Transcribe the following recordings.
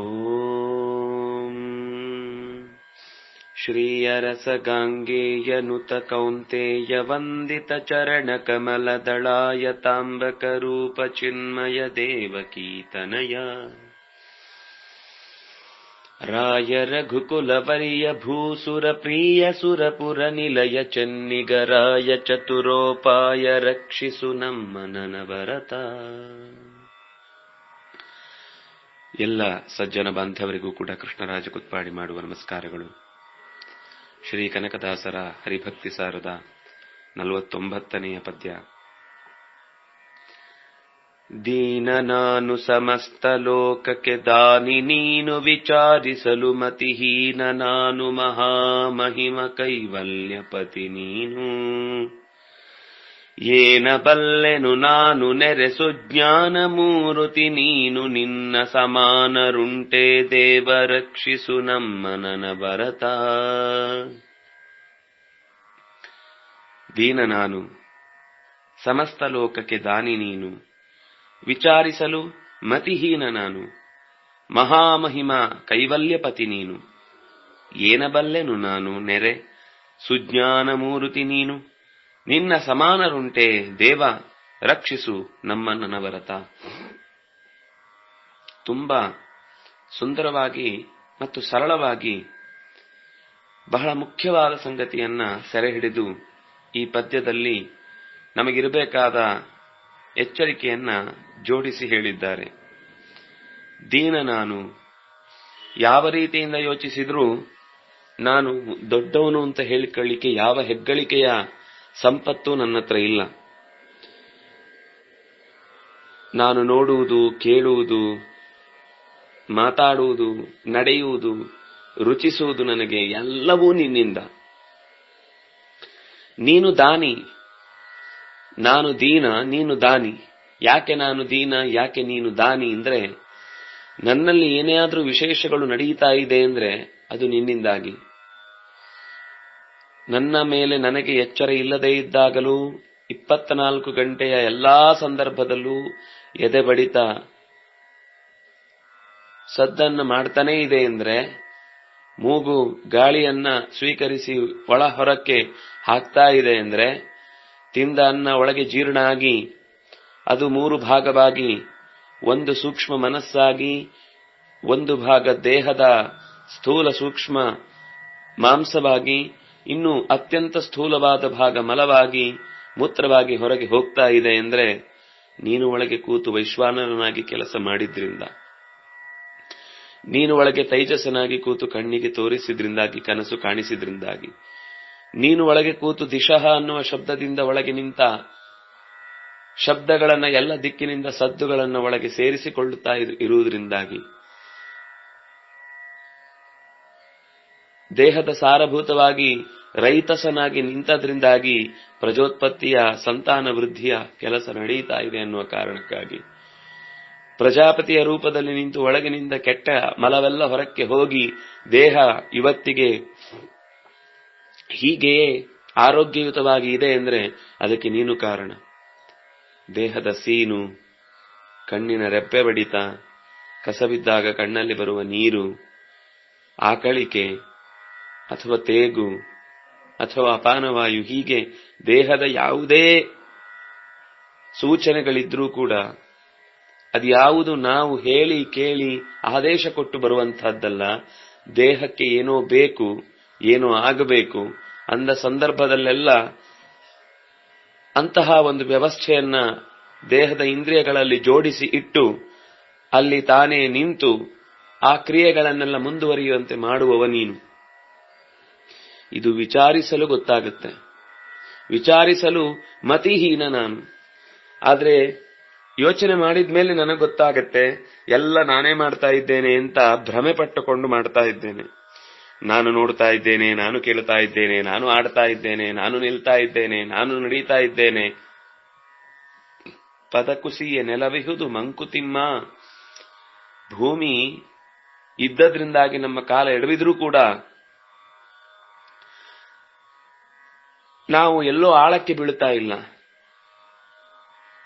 ॐ श्रीयरसगाङ्गेयनुत कौन्तेय वन्दितचरणकमलदलाय ताम्बकरूपचिन्मय देवकीर्तनय राय रघुकुलवर्य रघुकुलवर्यभूसुरप्रियसुरपुरनिलय चन्निगराय चतुरोपाय रक्षिसुनम् मनन भरता ಎಲ್ಲ ಸಜ್ಜನ ಬಾಂಧವರಿಗೂ ಕೂಡ ಕೃಷ್ಣರಾಜ ಕುತ್ಪಾಡಿ ಮಾಡುವ ನಮಸ್ಕಾರಗಳು. ಶ್ರೀ ಕನಕದಾಸರ ಹರಿಭಕ್ತಿ ಸಾರದ ನಲವತ್ತೊಂಬತ್ತನೆಯ ಪದ್ಯ. ದೀನ ನಾನು ಸಮಸ್ತ ಲೋಕಕ್ಕೆ ದಾನಿ, ನೀನು ವಿಚಾರಿಸಲು ಮತಿಹೀನ, ನಾನು ಮಹಾಮಹಿಮ ಕೈವಲ್ಯಪತಿ ನೀನು. ಏನ ಬಲ್ಲೆನು ನಾನು ನೆರೆ ಜ್ಞಾನ ಮೂರುತಿ ನೀನು ನಿನ್ನ ಸಮಾನರುಂಟೆ ದೇವ ರಕ್ಷಿಸು ನಮ್ಮನನ ಭರತ. ದೀನ ನಾನು, ಸಮಸ್ತ ಲೋಕಕ್ಕೆ ದಾನಿ ನೀನು, ವಿಚಾರಿಸಲು ಮತಿಹೀನ ನಾನು, ಮಹಾಮಹಿಮ ಕೈವಲ್ಯಪತಿ ನೀನು, ಏನ ಬಲ್ಲೆನು ನಾನು ನೆರೆ ಸುಜ್ಞಾನ ಮೂರುತಿ ನೀನು ನಿನ್ನ ಸಮಾನರುಂಟೆ, ದೇವ, ರಕ್ಷಿಸು ನಮ್ಮ ನವರತ. ತುಂಬಾ ಸುಂದರವಾಗಿ ಮತ್ತು ಸರಳವಾಗಿ ಬಹಳ ಮುಖ್ಯವಾದ ಸಂಗತಿಯನ್ನ ಸೆರೆ ಹಿಡಿದು ಈ ಪದ್ಯದಲ್ಲಿ ನಮಗಿರಬೇಕಾದ ಎಚ್ಚರಿಕೆಯನ್ನ ಜೋಡಿಸಿ ಹೇಳಿದ್ದಾರೆ. ದೀನ ನಾನು. ಯಾವ ರೀತಿಯಿಂದ ಯೋಚಿಸಿದ್ರೂ ನಾನು ದೊಡ್ಡವನು ಅಂತ ಹೇಳಿಕೊಳ್ಳಿಕ್ಕೆ ಯಾವ ಹೆಗ್ಗಳಿಕೆಯ ಸಂಪತ್ತು ನನ್ನ ಹತ್ರ ಇಲ್ಲ. ನಾನು ನೋಡುವುದು, ಕೇಳುವುದು, ಮಾತಾಡುವುದು, ನಡೆಯುವುದು, ರುಚಿಸುವುದು ನನಗೆ ಎಲ್ಲವೂ ನಿನ್ನಿಂದ. ನೀನು ದಾನಿ. ನಾನು ದೀನ, ನೀನು ದಾನಿ. ಯಾಕೆ ನಾನು ದೀನ, ಯಾಕೆ ನೀನು ದಾನಿ ಅಂದ್ರೆ, ನನ್ನಲ್ಲಿ ಏನೇ ಆದ್ರೂ ವಿಶೇಷಗಳು ನಡೀತಾ ಇದೆ ಅಂದ್ರೆ ಅದು ನಿನ್ನಿಂದಾಗಿ. ನನ್ನ ಮೇಲೆ ನನಗೆ ಎಚ್ಚರ ಇಲ್ಲದೇ ಇದ್ದಾಗಲೂ ಇಪ್ಪತ್ನಾಲ್ಕು ಗಂಟೆಯ ಎಲ್ಲಾ ಸಂದರ್ಭದಲ್ಲೂ ಎದೆ ಬಡಿತ ಸದ್ದನ್ನು ಮಾಡ್ತಾನೇ ಇದೆ ಅಂದ್ರೆ ಮೂಗು ಗಾಳಿಯನ್ನ ಸ್ವೀಕರಿಸಿ ಒಳ ಹೊರಕ್ಕೆ ಹಾಕ್ತಾ ಇದೆ ಅಂದ್ರೆ ತಿಂದ ಅನ್ನ ಒಳಗೆ ಜೀರ್ಣ ಆಗಿ ಅದು ಮೂರು ಭಾಗವಾಗಿ ಒಂದು ಸೂಕ್ಷ್ಮ ಮನಸ್ಸಾಗಿ ಒಂದು ಭಾಗ ದೇಹದ ಸ್ಥೂಲ ಸೂಕ್ಷ್ಮ ಮಾಂಸವಾಗಿ ಇನ್ನು ಅತ್ಯಂತ ಸ್ಥೂಲವಾದ ಭಾಗ ಮಲವಾಗಿ, ಮೂತ್ರವಾಗಿ ಹೊರಗೆ ಹೋಗ್ತಾ ಇದೆ ಅಂದ್ರೆ ನೀನು ಒಳಗೆ ಕೂತು ವೈಶ್ವಾನರನಾಗಿ ಕೆಲಸ ಮಾಡಿದ್ರಿಂದ. ನೀನು ಒಳಗೆ ತೈಜಸನಾಗಿ ಕೂತು ಕಣ್ಣಿಗೆ ತೋರಿಸಿದ್ರಿಂದಾಗಿ, ಕನಸು ಕಾಣಿಸಿದ್ರಿಂದಾಗಿ. ನೀನು ಒಳಗೆ ಕೂತು ದಿಶಃ ಅನ್ನುವ ಶಬ್ದದಿಂದ ಒಳಗೆ ನಿಂತ, ಶಬ್ದಗಳನ್ನ ಎಲ್ಲ ದಿಕ್ಕಿನಿಂದ ಸದ್ದುಗಳನ್ನ ಒಳಗೆ ಸೇರಿಸಿಕೊಳ್ಳುತ್ತಾ ಇರುವುದರಿಂದಾಗಿ ದೇಹದ ಸಾರಭೂತವಾಗಿ ರೈತಸನಾಗಿ ನಿಂತದ್ರಿಂದಾಗಿ ಪ್ರಜೋತ್ಪತ್ತಿಯ ಸಂತಾನ ವೃದ್ಧಿಯ ಕೆಲಸ ನಡೆಯುತ್ತಾ ಇದೆ ಅನ್ನುವ ಕಾರಣಕ್ಕಾಗಿ. ಪ್ರಜಾಪತಿಯ ರೂಪದಲ್ಲಿ ನಿಂತು ಒಳಗಿನಿಂದ ಕೆಟ್ಟ ಮಲವೆಲ್ಲ ಹೊರಕ್ಕೆ ಹೋಗಿ ದೇಹ ಇವತ್ತಿಗೆ ಹೀಗೆಯೇ ಆರೋಗ್ಯಯುತವಾಗಿ ಇದೆ ಅಂದ್ರೆ ಅದಕ್ಕೆ ನೀನು ಕಾರಣ. ದೇಹದ ಸೀನು, ಕಣ್ಣಿನ ರೆಪ್ಪೆ ಬಡಿತ ಕಸಬಿದ್ದಾಗ ಕಣ್ಣಲ್ಲಿ ಬರುವ ನೀರು, ಆಕಳಿಕೆ ಅಥವಾ ತೇಗು, ಅಥವಾ ಅಪಾನವಾಯು, ಹೀಗೆ ದೇಹದ ಯಾವುದೇ ಸೂಚನೆಗಳಿದ್ರೂ ಕೂಡ ಅದ್ಯಾವುದು ನಾವು ಹೇಳಿ, ಕೇಳಿ, ಆದೇಶ ಕೊಟ್ಟು ಬರುವಂತಹದ್ದಲ್ಲ. ದೇಹಕ್ಕೆ ಏನೋ ಬೇಕು, ಏನೋ ಆಗಬೇಕು, ಅಂದ ಸಂದರ್ಭದಲ್ಲೆಲ್ಲ ಅಂತಹ ಒಂದು ವ್ಯವಸ್ಥೆಯನ್ನ ದೇಹದ ಇಂದ್ರಿಯಗಳಲ್ಲಿ ಜೋಡಿಸಿ ಇಟ್ಟು, ಅಲ್ಲಿ ತಾನೇ ನಿಂತು ಆ ಕ್ರಿಯೆಗಳನ್ನೆಲ್ಲ ಮುಂದುವರಿಯುವಂತೆ ಮಾಡುವವ ನೀನು. ಇದು ವಿಚಾರಿಸಲು ಗೊತ್ತಾಗುತ್ತೆ. ವಿಚಾರಿಸಲು ಮತಿಹೀನ ನಾನು. ಆದ್ರೆ ಯೋಚನೆ ಮಾಡಿದ ಮೇಲೆ ನನಗೆ ಗೊತ್ತಾಗತ್ತೆ, ಎಲ್ಲ ನಾನೇ ಮಾಡ್ತಾ ಇದ್ದೇನೆ ಅಂತ ಭ್ರಮೆ ಪಟ್ಟುಕೊಂಡು ಮಾಡ್ತಾ ಇದ್ದೇನೆ. ನಾನು ನೋಡ್ತಾ ಇದ್ದೇನೆ, ನಾನು ಕೇಳ್ತಾ ಇದ್ದೇನೆ, ನಾನು ಆಡ್ತಾ ಇದ್ದೇನೆ, ನಾನು ನಿಲ್ತಾ ಇದ್ದೇನೆ, ನಾನು ನಡೀತಾ ಇದ್ದೇನೆ. ಪದಕುಸಿಯ ನೆಲವಿಹುದು ಮಂಕುತಿಮ್ಮ. ಭೂಮಿ ಇದ್ದದ್ರಿಂದಾಗಿ ನಮ್ಮ ಕಾಲ ಎಡವಿದ್ರೂ ಕೂಡ ನಾವು ಎಲ್ಲೋ ಆಳಕ್ಕೆ ಬೀಳುತ್ತಾ ಇಲ್ಲ.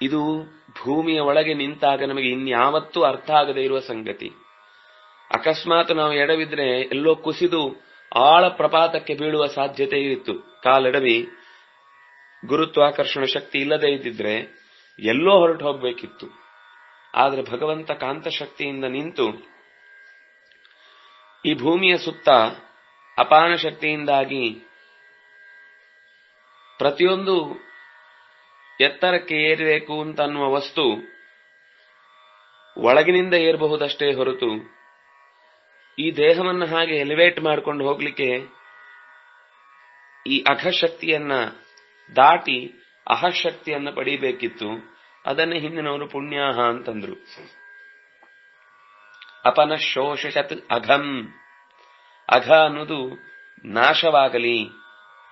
ಇದು ಭೂಮಿಯ ಒಳಗೆ ನಿಂತಾಗ ನಮಗೆ ಇನ್ಯಾವತ್ತೂ ಅರ್ಥ ಆಗದೆ ಇರುವ ಸಂಗತಿ. ಅಕಸ್ಮಾತ್ ನಾವು ಎಡವಿದ್ರೆ ಎಲ್ಲೋ ಕುಸಿದು ಆಳ ಪ್ರಪಾತಕ್ಕೆ ಬೀಳುವ ಸಾಧ್ಯತೆ ಇತ್ತು. ಕಾಲೆಡವಿ, ಗುರುತ್ವಾಕರ್ಷಣ ಶಕ್ತಿ ಇಲ್ಲದೆ ಇದ್ದಿದ್ರೆ ಎಲ್ಲೋ ಹೊರಟು ಹೋಗ್ಬೇಕಿತ್ತು. ಆದ್ರೆ ಭಗವಂತ ಕಾಂತ ಶಕ್ತಿಯಿಂದ ನಿಂತು ಈ ಭೂಮಿಯ ಸುತ್ತ ಅಪಾನ ಶಕ್ತಿಯಿಂದಾಗಿ ಪ್ರತಿಯೊಂದು ಎತ್ತರಕ್ಕೆ ಏರಬೇಕು ಅಂತ ಅನ್ನುವ ವಸ್ತು ಒಳಗಿನಿಂದ ಏರಬಹುದಷ್ಟೇ ಹೊರತು ಈ ದೇಹವನ್ನು ಹಾಗೆ ಎಲಿವೇಟ್ ಮಾಡ್ಕೊಂಡು ಹೋಗ್ಲಿಕ್ಕೆ ಈ ಅಘಶಕ್ತಿಯನ್ನ ದಾಟಿ ಅಹಶಕ್ತಿಯನ್ನ ಪಡಿಬೇಕಿತ್ತು. ಅದನ್ನೇ ಹಿಂದಿನವರು ಪುಣ್ಯಾಹ ಅಂತಂದ್ರು. ಅಪನ ಶೋಷತ್ ಅಘಂ. ಅಘ ಅನ್ನೋದು ನಾಶವಾಗಲಿ.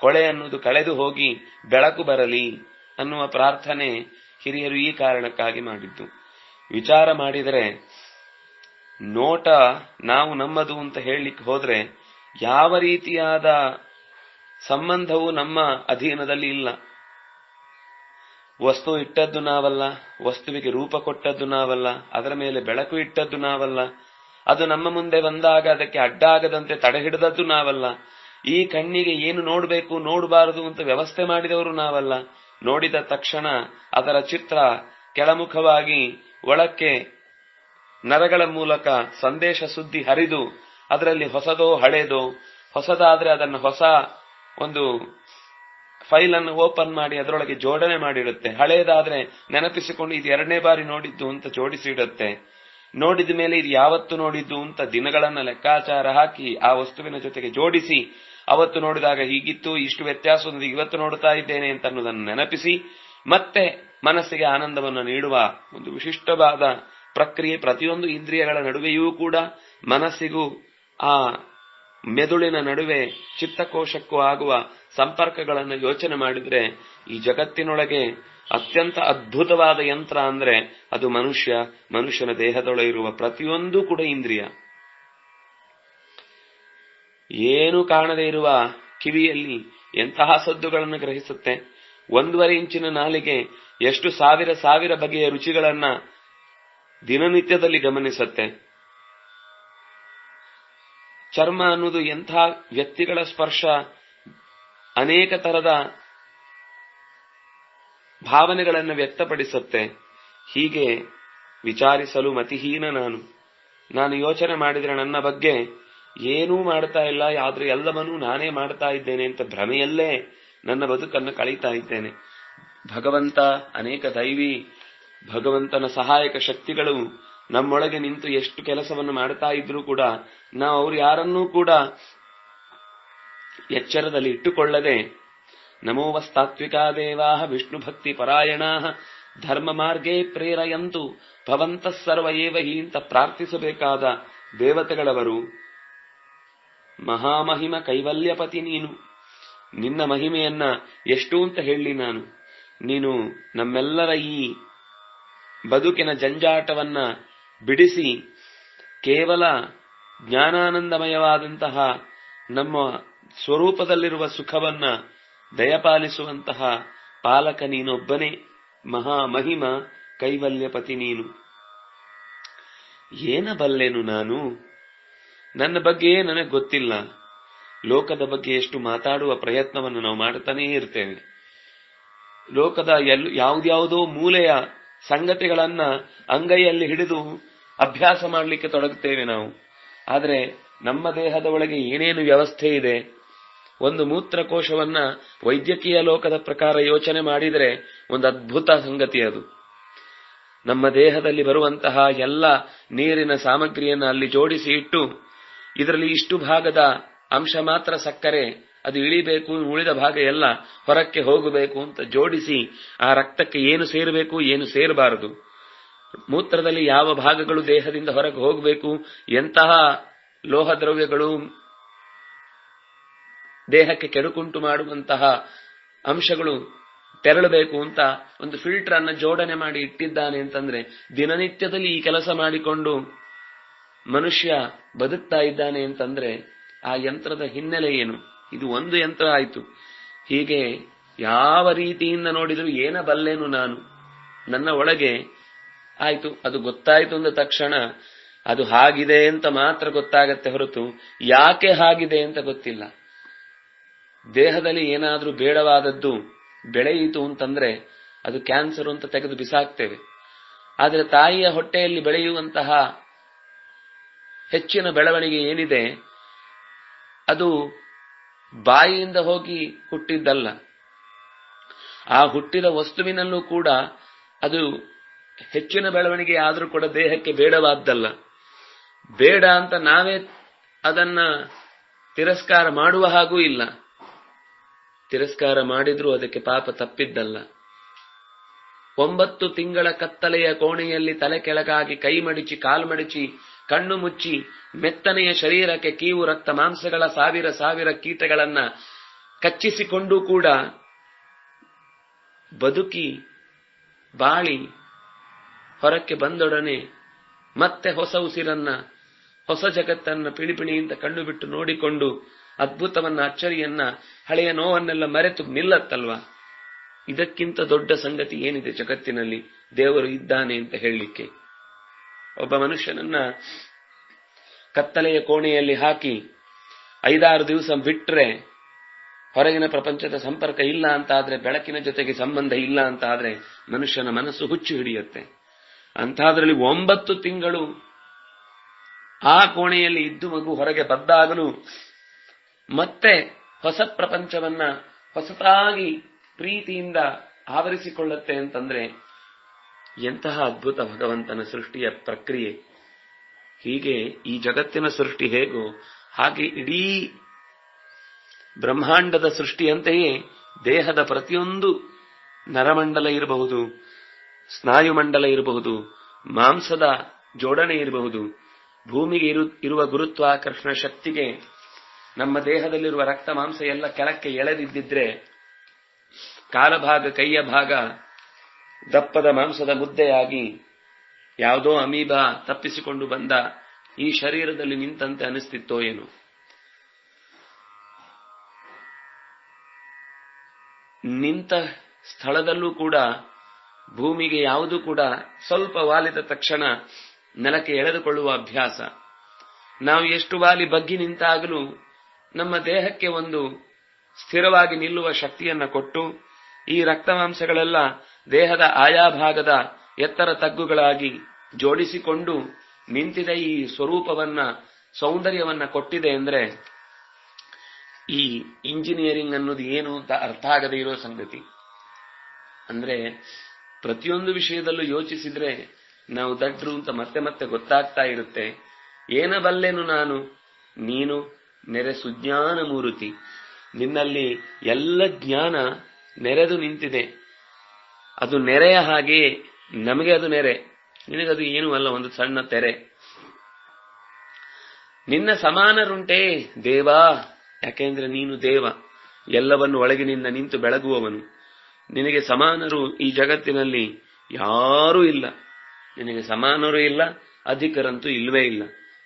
ಕೊಳೆ ಅನ್ನೋದು ಕಳೆದು ಹೋಗಿ ಬೆಳಕು ಬರಲಿ ಅನ್ನುವ ಪ್ರಾರ್ಥನೆ ಹಿರಿಯರು ಈ ಕಾರಣಕ್ಕಾಗಿ ಮಾಡಿದ್ದು. ವಿಚಾರ ಮಾಡಿದರೆ, ನೋಟ ನಾವು ನಮ್ಮದು ಅಂತ ಹೇಳಲಿಕ್ಕೆ ಹೋದ್ರೆ, ಯಾವ ರೀತಿಯಾದ ಸಂಬಂಧವು ನಮ್ಮ ಅಧೀನದಲ್ಲಿ ಇಲ್ಲ. ವಸ್ತು ಇಟ್ಟದ್ದು ನಾವಲ್ಲ, ವಸ್ತುವಿಗೆ ರೂಪ ಕೊಟ್ಟದ್ದು ನಾವಲ್ಲ, ಅದರ ಮೇಲೆ ಬೆಳಕು ಇಟ್ಟದ್ದು ನಾವಲ್ಲ, ಅದು ನಮ್ಮ ಮುಂದೆ ಬಂದಾಗ ಅದಕ್ಕೆ ಅಡ್ಡಾಗದಂತೆ ತಡೆ ಹಿಡಿದದ್ದು ನಾವಲ್ಲ ಈ ಕಣ್ಣಿಗೆ ಏನು ನೋಡಬೇಕು, ನೋಡಬಾರದು ಅಂತ ವ್ಯವಸ್ಥೆ ಮಾಡಿದವರು ನಾವಲ್ಲ. ನೋಡಿದ ತಕ್ಷಣ ಅದರ ಚಿತ್ರ ಕೆಳಮುಖವಾಗಿ ಒಳಕ್ಕೆ ನರಗಳ ಮೂಲಕ ಸಂದೇಶ ಸುದ್ದಿ ಹರಿದು, ಅದರಲ್ಲಿ ಹೊಸದೋ ಹಳೇದೋ, ಹೊಸದಾದ್ರೆ ಅದನ್ನು ಹೊಸ ಒಂದು ಫೈಲ್ ಅನ್ನು ಓಪನ್ ಮಾಡಿ ಅದರೊಳಗೆ ಜೋಡಣೆ ಮಾಡಿಡುತ್ತೆ. ಹಳೇದಾದ್ರೆ ನೆನಪಿಸಿಕೊಂಡು ಇದು ಎರಡನೇ ಬಾರಿ ನೋಡಿದ್ದು ಅಂತ ಜೋಡಿಸಿ ಇಡುತ್ತೆ ನೋಡಿದ ಮೇಲೆ ಇದು ಯಾವತ್ತು ನೋಡಿದ್ದು ಅಂತ ದಿನಗಳನ್ನ ಲೆಕ್ಕಾಚಾರ ಹಾಕಿ ಆ ವಸ್ತುವಿನ ಜೊತೆಗೆ ಜೋಡಿಸಿ ಅವತ್ತು ನೋಡಿದಾಗ ಹೀಗಿತ್ತು, ಇಷ್ಟು ವ್ಯತ್ಯಾಸ ಇವತ್ತು ನೋಡ್ತಾ ಇದ್ದೇನೆ ಅಂತ ಅನ್ನೋದನ್ನು ನೆನಪಿಸಿ, ಮತ್ತೆ ಮನಸ್ಸಿಗೆ ಆನಂದವನ್ನು ನೀಡುವ ಒಂದು ವಿಶಿಷ್ಟವಾದ ಪ್ರಕ್ರಿಯೆ, ಪ್ರತಿಯೊಂದು ಇಂದ್ರಿಯಗಳ ನಡುವೆಯೂ ಕೂಡ ಮನಸ್ಸಿಗೂ ಆ ಮೆದುಳಿನ ನಡುವೆ ಚಿತ್ತಕೋಶಕ್ಕೂ ಆಗುವ ಸಂಪರ್ಕಗಳನ್ನು ಯೋಚನೆ ಮಾಡಿದ್ರೆ, ಈ ಜಗತ್ತಿನೊಳಗೆ ಅತ್ಯಂತ ಅದ್ಭುತವಾದ ಯಂತ್ರ ಅಂದ್ರೆ ಅದು ಮನುಷ್ಯ, ಮನುಷ್ಯನ ದೇಹದೊಳಗೆ ಇರುವ ಪ್ರತಿಯೊಂದು ಕೂಡ ಇಂದ್ರಿಯ. ಏನು ಕಾಣದೇ ಇರುವ ಕಿವಿಯಲ್ಲಿ ಎಂತಹ ಸದ್ದುಗಳನ್ನು ಗ್ರಹಿಸುತ್ತೆ? ಒಂದೂವರೆ ಇಂಚಿನ ನಾಲಿಗೆ ಎಷ್ಟು ಸಾವಿರ ಸಾವಿರ ಬಗೆಯ ರುಚಿಗಳನ್ನ ದಿನನಿತ್ಯದಲ್ಲಿ ಗಮನಿಸುತ್ತೆ? ಚರ್ಮ ಅನ್ನೋದು ಎಂಥ ವ್ಯಕ್ತಿಗಳ ಸ್ಪರ್ಶ? ಅನೇಕ ತರದ ಭಾವನೆಗಳನ್ನು ವ್ಯಕ್ತಪಡಿಸುತ್ತೆ. ಹೀಗೆ ವಿಚಾರಿಸಲು ಮತಿಹೀನ ನಾನು. ನಾನು ಯೋಚನೆ ಮಾಡಿದರೆ ನನ್ನ ಬಗ್ಗೆ ಏನೂ ಮಾಡ್ತಾ ಇಲ್ಲ, ಆದ್ರೆ ಎಲ್ಲವನ್ನೂ ನಾನೇ ಮಾಡ್ತಾ ಇದ್ದೇನೆ ಅಂತ ಭ್ರಮೆಯಲ್ಲೇ ನನ್ನ ಬದುಕನ್ನು ಕಳೀತಾ ಇದ್ದೇನೆ. ಭಗವಂತ ಅನೇಕ ದೈವಿ, ಭಗವಂತನ ಸಹಾಯಕ ಶಕ್ತಿಗಳು ನಮ್ಮೊಳಗೆ ನಿಂತು ಎಷ್ಟು ಕೆಲಸವನ್ನು ಮಾಡ್ತಾ ಇದ್ರೂ ಕೂಡ ನಾವು ಅವ್ರು ಯಾರನ್ನೂ ಕೂಡ ಎಚ್ಚರದಲ್ಲಿ ಇಟ್ಟುಕೊಳ್ಳದೆ ನಮೋವಸ್ತಾತ್ವಿಕಾ ದೇವಾ ವಿಷ್ಣು ಭಕ್ತಿ ಪರಾಯಣಾ ಧರ್ಮ ಮಾರ್ಗೇ ಪ್ರೇರಯಂತು ಭವಂತ ಸರ್ವ ಏವ ಹಿ ಅಂತ ಪ್ರಾರ್ಥಿಸಬೇಕಾದ ದೇವತೆಗಳವರು ಮಹಾಮಹಿಮ ಕೈವಲ್ಯಪತಿ ನೀನು. ನಿನ್ನ ಮಹಿಮೆಯನ್ನ ಎಷ್ಟು ಅಂತ ಹೇಳಿ ನಾನು. ನೀನು ನಮ್ಮೆಲ್ಲರ ಈ ಬದುಕಿನ ಜಂಜಾಟವನ್ನ ಬಿಡಿಸಿ ಕೇವಲ ಜ್ಞಾನಾನಂದಮಯವಾದಂತಹ ನಮ್ಮ ಸ್ವರೂಪದಲ್ಲಿರುವ ಸುಖವನ್ನ ದಯಪಾಲಿಸುವಂತಹ ಪಾಲಕ ನೀನೊಬ್ಬನೇ. ಮಹಾಮಹಿಮ ಕೈವಲ್ಯಪತಿ ನೀನು. ಏನ ಬಲ್ಲೆನು ನಾನು? ನನ್ನ ಬಗ್ಗೆ ನನಗೆ ಗೊತ್ತಿಲ್ಲ. ಲೋಕದ ಬಗ್ಗೆ ಎಷ್ಟು ಮಾತಾಡುವ ಪ್ರಯತ್ನವನ್ನು ನಾವು ಮಾಡ್ತಾನೇ ಇರ್ತೇವೆ. ಲೋಕದ ಎಲ್, ಯಾವುದ್ಯಾವುದೋ ಮೂಲೆಯ ಸಂಗತಿಗಳನ್ನ ಅಂಗೈಯಲ್ಲಿ ಹಿಡಿದು ಅಭ್ಯಾಸ ಮಾಡಲಿಕ್ಕೆ ತೊಡಗುತ್ತೇವೆ ನಾವು. ಆದರೆ ನಮ್ಮ ದೇಹದ ಒಳಗೆ ಏನೇನು ವ್ಯವಸ್ಥೆ ಇದೆ, ಒಂದು ಮೂತ್ರಕೋಶವನ್ನ ವೈದ್ಯಕೀಯ ಲೋಕದ ಪ್ರಕಾರ ಯೋಚನೆ ಮಾಡಿದರೆ ಒಂದು ಅದ್ಭುತ ಸಂಗತಿ ಅದು. ನಮ್ಮ ದೇಹದಲ್ಲಿ ಬರುವಂತಹ ಎಲ್ಲ ನೀರಿನ ಸಾಮಗ್ರಿಯನ್ನು ಅಲ್ಲಿ ಜೋಡಿಸಿ ಇಟ್ಟು ಇದರಲ್ಲಿ ಇಷ್ಟು ಭಾಗದ ಅಂಶ ಮಾತ್ರ ಸಕ್ಕರೆ, ಅದು ಇಳಿಬೇಕು, ಉಳಿದ ಭಾಗ ಎಲ್ಲ ಹೊರಕ್ಕೆ ಹೋಗಬೇಕು ಅಂತ ಜೋಡಿಸಿ ಆ ರಕ್ತಕ್ಕೆ ಏನು ಸೇರಬೇಕು, ಏನು ಸೇರಬಾರದು. ಮೂತ್ರದಲ್ಲಿ ಯಾವ ಭಾಗಗಳು ದೇಹದಿಂದ ಹೊರಗೆ ಹೋಗಬೇಕು, ಎಂತಹ ಲೋಹ ದ್ರವ್ಯಗಳು ದೇಹಕ್ಕೆ ಕೆಡುಕುಂಟು ಮಾಡುವಂತಹ ಅಂಶಗಳು ತೆರಳಬೇಕು ಅಂತ ಒಂದು ಫಿಲ್ಟರ್ ಅನ್ನ ಜೋಡಣೆ ಮಾಡಿ ಇಟ್ಟಿದ್ದಾನೆ ಅಂತಂದ್ರೆ ದಿನನಿತ್ಯದಲ್ಲಿ ಈ ಕೆಲಸ ಮಾಡಿಕೊಂಡು ಮನುಷ್ಯ ಬದುಕ್ತಾ ಇದ್ದಾನೆ ಅಂತಂದ್ರೆ ಆ ಯಂತ್ರದ ಹಿನ್ನೆಲೆ ಏನು? ಇದು ಒಂದು ಯಂತ್ರ ಆಯಿತು. ಹೀಗೆ ಯಾವ ರೀತಿಯಿಂದ ನೋಡಿದ್ರು ಏನ ಬಲ್ಲೇನು ನಾನು? ನನ್ನ ಒಳಗೆ ಆಯ್ತು, ಅದು ಗೊತ್ತಾಯ್ತು ಅಂದ ತಕ್ಷಣ ಅದು ಹಾಗಿದೆ ಅಂತ ಮಾತ್ರ ಗೊತ್ತಾಗತ್ತೆ ಹೊರತು ಯಾಕೆ ಹಾಗಿದೆ ಅಂತ ಗೊತ್ತಿಲ್ಲ. ದೇಹದಲ್ಲಿ ಏನಾದ್ರೂ ಬೇಡವಾದದ್ದು ಬೆಳೆಯಿತು ಅಂತಂದ್ರೆ ಅದು ಕ್ಯಾನ್ಸರ್ ಅಂತ ತೆಗೆದು ಬಿಸಾಕ್ತೇವೆ. ಆದರೆ ತಾಯಿಯ ಹೊಟ್ಟೆಯಲ್ಲಿ ಬೆಳೆಯುವಂತಹ ಹೆಚ್ಚಿನ ಬೆಳವಣಿಗೆ ಏನಿದೆ, ಅದು ಬಾಯಿಯಿಂದ ಹೋಗಿ ಹುಟ್ಟಿದ್ದಲ್ಲ. ಆ ಹುಟ್ಟಿದ ವಸ್ತುವಿನಲ್ಲೂ ಕೂಡ ಅದು ಹೆಚ್ಚಿನ ಬೆಳವಣಿಗೆ ಆದರೂ ಕೂಡ ದೇಹಕ್ಕೆ ಬೇಡವಾದ್ದಲ್ಲ. ಬೇಡ ಅಂತ ನಾವೇ ಅದನ್ನ ತಿರಸ್ಕಾರ ಮಾಡುವ ಹಾಗೂ ಇಲ್ಲ. ತಿರಸ್ಕಾರ ಮಾಡಿದ್ರೂ ಅದಕ್ಕೆ ಪಾಪ ತಪ್ಪಿದ್ದಲ್ಲ. ಒಂಬತ್ತು ತಿಂಗಳ ಕತ್ತಲೆಯ ಕೋಣೆಯಲ್ಲಿ ತಲೆ ಕೆಳಗಾಗಿ ಕೈ ಮಡಿಚಿ, ಕಾಲು ಮಡಿಚಿ ಕಣ್ಣು ಮುಚ್ಚಿ ಮೆತ್ತನೆಯ ಶರೀರಕ್ಕೆ ಕೀವು ರಕ್ತ ಮಾಂಸಗಳ ಸಾವಿರ ಸಾವಿರ ಕೀಟಗಳನ್ನ ಕಚ್ಚಿಸಿಕೊಂಡೂ ಕೂಡ ಬದುಕಿ ಬಾಳಿ ಹೊರಕ್ಕೆ ಬಂದೊಡನೆ ಮತ್ತೆ ಹೊಸ ಉಸಿರನ್ನ, ಹೊಸ ಜಗತ್ತನ್ನ ಪಿಳಿಪಿಣಿಯಿಂದ ಕಣ್ಣು ಬಿಟ್ಟು ನೋಡಿಕೊಂಡು ಅದ್ಭುತವನ್ನ, ಅಚ್ಚರಿಯನ್ನ, ಹಳೆಯ ನೋವನ್ನೆಲ್ಲ ಮರೆತು ನಿಲ್ಲತ್ತಲ್ವಾ? ಇದಕ್ಕಿಂತ ದೊಡ್ಡ ಸಂಗತಿ ಏನಿದೆ ಜಗತ್ತಿನಲ್ಲಿ? ದೇವರು ಇದ್ದಾನೆ ಅಂತ ಹೇಳಲಿಕ್ಕೆ. ಒಬ್ಬ ಮನುಷ್ಯನನ್ನ ಕತ್ತಲೆಯ ಕೋಣೆಯಲ್ಲಿ ಹಾಕಿ ಐದಾರು ದಿವಸ ಬಿಟ್ರೆ ಹೊರಗಿನ ಪ್ರಪಂಚದ ಸಂಪರ್ಕ ಇಲ್ಲ ಅಂತ ಆದ್ರೆ ಬೆಳಕಿನ ಜೊತೆಗೆ ಸಂಬಂಧ ಇಲ್ಲ ಅಂತ ಆದ್ರೆ ಮನುಷ್ಯನ ಮನಸ್ಸು ಹುಚ್ಚು ಹಿಡಿಯುತ್ತೆ. ಅಂತಾದ್ರಲ್ಲಿ ಒಂಬತ್ತು ತಿಂಗಳು ಆ ಕೋಣೆಯಲ್ಲಿ ಇದ್ದು ಮಗು ಹೊರಗೆ ಬದ್ದಾಗಲೂ ಮತ್ತೆ ಹೊಸ ಪ್ರಪಂಚವನ್ನ ಹೊಸತಾಗಿ ಪ್ರೀತಿಯಿಂದ ಆವರಿಸಿಕೊಳ್ಳುತ್ತೆ ಅಂತಂದ್ರೆ ಎಂತಹ ಅದ್ಭುತ ಭಗವಂತನ ಸೃಷ್ಟಿಯ ಪ್ರಕ್ರಿಯೆ? ಹೀಗೆ ಈ ಜಗತ್ತಿನ ಸೃಷ್ಟಿ ಹೇಗೋ, ಹಾಗೆ ಇಡೀ ಬ್ರಹ್ಮಾಂಡದ ಸೃಷ್ಟಿಯಂತೆಯೇ ದೇಹದ ಪ್ರತಿಯೊಂದು ನರಮಂಡಲ ಇರಬಹುದು, ಸ್ನಾಯುಮಂಡಲ ಇರಬಹುದು, ಮಾಂಸದ ಜೋಡಣೆ ಇರಬಹುದು. ಭೂಮಿಗೆ ಇರುವ ಗುರುತ್ವಾಕರ್ಷಣ ಶಕ್ತಿಗೆ ನಮ್ಮ ದೇಹದಲ್ಲಿರುವ ರಕ್ತ ಮಾಂಸ ಎಲ್ಲ ಕೆಳಕ್ಕೆ ಎಳೆದಿದ್ದಿದ್ರೆ, ಕಾಲಭಾಗ, ಕೈಯ ಭಾಗ ದಪ್ಪದ ಮಾಂಸದ ಮುದ್ದೆಯಾಗಿ ಯಾವುದೋ ಅಮೀಬಾ ತಪ್ಪಿಸಿಕೊಂಡು ಬಂದ ಈ ಶರೀರದಲ್ಲಿ ನಿಂತಂತೆ ಅನಿಸ್ತಿತ್ತೋ ಏನು? ನಿಂತ ಸ್ಥಳದಲ್ಲೂ ಕೂಡ, ಭೂಮಿಗೆ ಯಾವುದು ಕೂಡ ಸ್ವಲ್ಪ ವಾಲಿದ ತಕ್ಷಣ ನೆಲಕ್ಕೆ ಎಳೆದುಕೊಳ್ಳುವ ಅಭ್ಯಾಸ. ನಾವು ಎಷ್ಟು ವಾಲಿ ಬಗ್ಗಿ ನಿಂತಾಗಲೂ ನಮ್ಮ ದೇಹಕ್ಕೆ ಒಂದು ಸ್ಥಿರವಾಗಿ ನಿಲ್ಲುವ ಶಕ್ತಿಯನ್ನ ಕೊಟ್ಟು ಈ ರಕ್ತಮಾಂಸಗಳೆಲ್ಲ ದೇಹದ ಆಯಾ ಭಾಗದ ಎತ್ತರ ತಗ್ಗುಗಳಾಗಿ ಜೋಡಿಸಿಕೊಂಡು ನಿಂತಿದ ಈ ಸ್ವರೂಪವನ್ನ, ಸೌಂದರ್ಯವನ್ನ ಕೊಟ್ಟಿದೆ ಅಂದ್ರೆ ಈ ಇಂಜಿನಿಯರಿಂಗ್ ಅನ್ನೋದು ಏನು ಅಂತ ಅರ್ಥ ಆಗದೇ ಇರೋ ಸಂಗತಿ. ಅಂದ್ರೆ ಪ್ರತಿಯೊಂದು ವಿಷಯದಲ್ಲೂ ಯೋಚಿಸಿದ್ರೆ ನಾವು ದಡ್ರು ಅಂತ ಮತ್ತೆ ಮತ್ತೆ ಗೊತ್ತಾಗ್ತಾ ಇರುತ್ತೆ. ಏನ ಬಲ್ಲೆನು ನಾನು? ನೀನು ನೆರೆ ಸುಜ್ಞಾನ ಮೂರುತಿ. ನಿನ್ನಲ್ಲಿ ಎಲ್ಲ ಜ್ಞಾನ ನೆರೆದು ನಿಂತಿದೆ. ಅದು ನೆರೆಯ ಹಾಗೆ, ನಮಗೆ ಅದು ನೆರೆ. ನಿನಗದು ಏನೂ ಅಲ್ಲ, ಒಂದು ಸಣ್ಣ ತೆರೆ. ನಿನ್ನ ಸಮಾನರುಂಟೆ ದೇವಾ, ಯಾಕೆಂದ್ರೆ ನೀನು ದೇವ. ಎಲ್ಲವನ್ನು ಒಳಗಿನಿಂದ ನಿಂತು ಬೆಳಗುವವನು. ನಿನಗೆ ಸಮಾನರು ಈ ಜಗತ್ತಿನಲ್ಲಿ ಯಾರೂ ಇಲ್ಲ. ನಿನಗೆ ಸಮಾನರು ಇಲ್ಲ, ಅಧಿಕರಂತೂ ಇಲ್ವೇ ಇಲ್ಲ.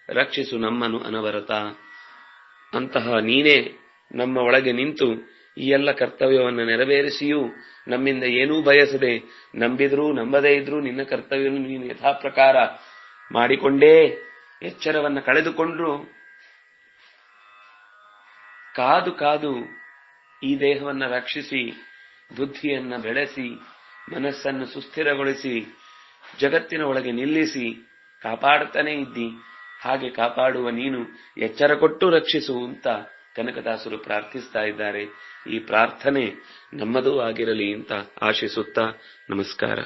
ರಕ್ಷಿಸು ನಮ್ಮನು ಅನವರತ. ಅಂತಹ ನೀನೇ ನಮ್ಮ ಒಳಗೆ ನಿಂತು ಈ ಎಲ್ಲ ಕರ್ತವ್ಯವನ್ನು ನೆರವೇರಿಸಿಯೂ ನಮ್ಮಿಂದ ಏನೂ ಬಯಸದೆ ನಂಬಿದ್ರೂ ನಂಬದೇ ಇದ್ರು ನಿನ್ನ ಕರ್ತವ್ಯವನ್ನು ನೀನು ಯಥಾಪ್ರಕಾರ ಮಾಡಿಕೊಂಡೇ ಎಚ್ಚರವನ್ನು ಕಳೆದುಕೊಂಡ್ರು. ಕಾದು ಕಾದು ಈ ದೇಹವನ್ನು ರಕ್ಷಿಸಿ, ಬುದ್ಧಿಯನ್ನ ಬೆಳೆಸಿ, ಮನಸ್ಸನ್ನು ಸುಸ್ಥಿರಗೊಳಿಸಿ, ಜಗತ್ತಿನ ಒಳಗೆ ನಿಲ್ಲಿಸಿ ಕಾಪಾಡುತ್ತಾನೆ ಇದ್ದಿ. ಹಾಗೆ ಕಾಪಾಡುವ ನೀನು ಎಚ್ಚರ ಕೊಟ್ಟು ರಕ್ಷಿಸು ಅಂತ ಕನಕದಾಸರು ಪ್ರಾರ್ಥಿಸ್ತಾ ಇದ್ದಾರೆ. ಈ ಪ್ರಾರ್ಥನೆ ನಮ್ಮದೂ ಆಗಿರಲಿ ಅಂತ ಆಶಿಸುತ್ತಾ ನಮಸ್ಕಾರ.